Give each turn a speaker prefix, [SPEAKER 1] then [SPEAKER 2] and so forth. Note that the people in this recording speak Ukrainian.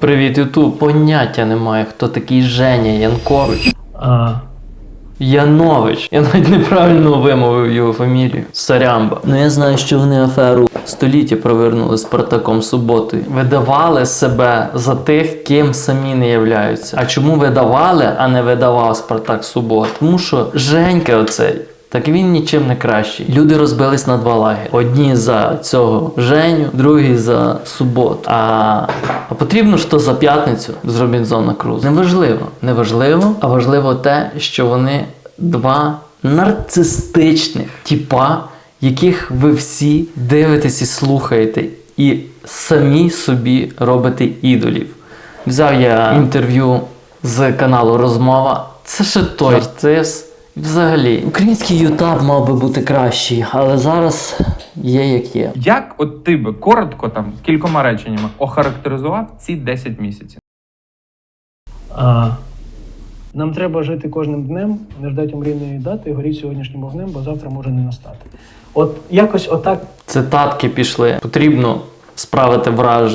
[SPEAKER 1] Привіт, Ютуб. Поняття немає, хто такий Женя Янкович.
[SPEAKER 2] А,
[SPEAKER 1] Янович. Я навіть неправильно вимовив його фамілію. Сарямба. Ну я знаю, що вони аферу століття провернули з Спартаком Суботою. Видавали себе за тих, ким самі не являються. А чому видавали, а не видавав Спартак Субота? Тому що Женька оцей. Так він нічим не кращий. Люди розбились на два лагері. Одні за цього Женю, другі за суботу. А, а потрібно ж то за п'ятницю з Робінзона Круз. Неважливо. Неважливо, а важливо те, що вони два нарцистичних тіпа, яких ви всі дивитесь і слухаєте, і самі собі робите ідолів. Взяв я інтерв'ю з каналу Розмова. Це ще той нарцис. Взагалі, український ютаб мав би бути кращий, але зараз є як є.
[SPEAKER 3] Як от ти би коротко там кількома реченнями охарактеризував ці 10 місяців?
[SPEAKER 2] а, нам треба жити кожним днем, не ждати омрійної дати, горіть сьогоднішнім вогнем, бо завтра може не настати. От якось отак
[SPEAKER 1] Цитатки пішли. Потрібно справити враження.